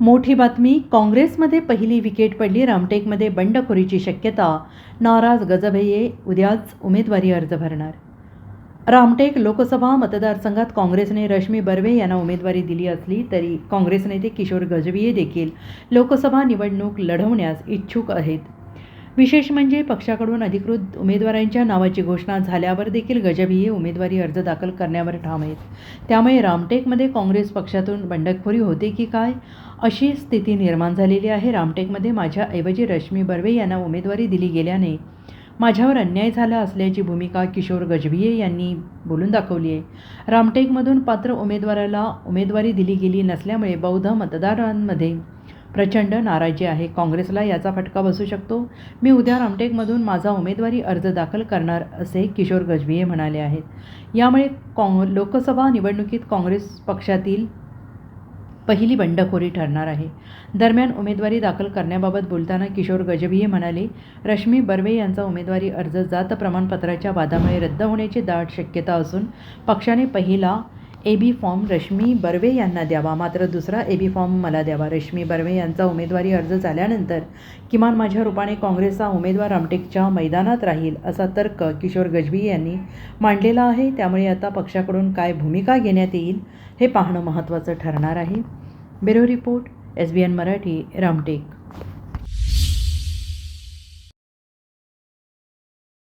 मोठी बातमी काँग्रेसमध्ये पहिली विकेट पडली रामटेकमध्ये बंडखोरीची शक्यता. नाराज गजभये उद्याच उमेदवारी अर्ज भरणार. रामटेक लोकसभा मतदारसंघात काँग्रेसने रश्मी बर्वे यांना उमेदवारी दिली असली तरी काँग्रेस नेते किशोर गजभिये देखील लोकसभा निवडणूक लढवण्यास इच्छुक आहेत. विशेष म्हणजे पक्षाकडून अधिकृत उमेदवारांच्या नावाची घोषणा झाल्यावर देखील गजभिये उमेदवारी अर्ज दाखल करण्यावर ठाम आहेत. त्यामुळे रामटेकमध्ये काँग्रेस पक्षातून बंडखोरी होते की काय अशी स्थिती निर्माण झालेली आहे. रामटेकमध्ये माझ्याऐवजी रश्मी बर्वे यांना उमेदवारी दिली गेल्याने माझ्यावर अन्याय झाला असल्याची भूमिका किशोर गजभिये यांनी बोलून दाखवली आहे. रामटेकमधून पात्र उमेदवाराला उमेदवारी दिली गेली नसल्यामुळे बौद्ध मतदारांमध्ये प्रचंड नाराजी आहे. काँग्रेसला याचा फटका बसू शकतो. मी उद्या रामटेकमधून माझा उमेदवारी अर्ज दाखल करणार असे किशोर गजभिये म्हणाले आहेत. यामुळे काँग लोकसभा निवडणुकीत काँग्रेस पक्षातील पहिली बंडखोरी ठरणार आहे. दरम्यान उमेदवारी दाखल करण्याबाबत बोलताना किशोर गजभिये म्हणाले रश्मी बर्वे यांचा उमेदवारी अर्ज जात प्रमाणपत्राच्या वादामुळे रद्द होण्याची दाट शक्यता असून पक्षाने पहिला A B form Rashmi Barve यांना द्यावा. मात्र दुसरा ए बी फॉर्म मला द्यावा. रश्मी बर्वे यांचा उमेदवारी अर्ज झाल्यानंतर किमान माझ्या रूपाने काँग्रेसचा उमेदवार रामटेकच्या मैदानात राहील असा तर्क किशोर गजबी यांनी मांडलेला आहे. त्यामुळे आता पक्षाकडून काय भूमिका घेण्यात येईल हे पाहणं महत्त्वाचं ठरणार आहे. Bureau report S B N Marathi Ramtek.